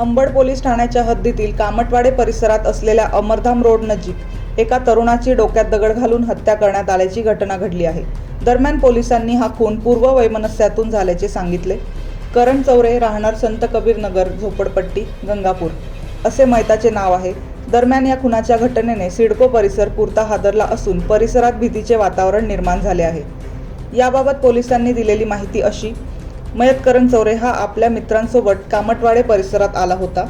Ambad police ठाण्याच्या हद्दीतील कामटवाडे परिसरात असलेल्या अमरधाम रोड नजीक एका तरुणाची डोक्यात दगड घालून हत्या करण्यात आल्याची घटना घडली आहे. दरम्यान पोलिसांनी हा खून पूर्व वैमनस्यातून झाल्याचे सांगितले. करण चौरे राहणार संत कबीर नगर झोपडपट्टी गंगापूर असे मैताचे नाव आहे. दरम्यान या खुनाच्या घटनेने सिडको परिसर पुरता हादरला असून परिसरात भीतीचे वातावरण निर्माण झाले आहे. याबाबत पोलिसांनी दिलेली माहिती अशी मयत करण चौरे हा आपल्या मित्रांसोबत कामटवाडे परिसरात आला होता.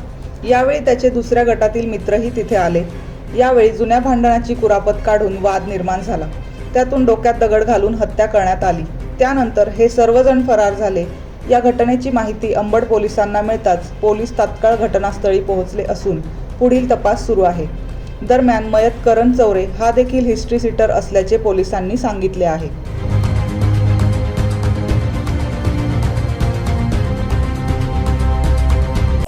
यावेळी त्याचे दुसऱ्या गटातील मित्रही तिथे आले. यावेळी जुन्या भांडणाची कुरापत काढून वाद निर्माण झाला. त्यातून डोक्यात दगड घालून हत्या करण्यात आली. त्यानंतर हे सर्वजण फरार झाले. या घटनेची माहिती अंबड पोलिसांना मिळताच पोलीस तात्काळ घटनास्थळी पोहोचले असून पुढील तपास सुरू आहे. दरम्यान मयत करण चौरे हा देखील हिस्ट्री सीटर असल्याचे पोलिसांनी सांगितले आहे.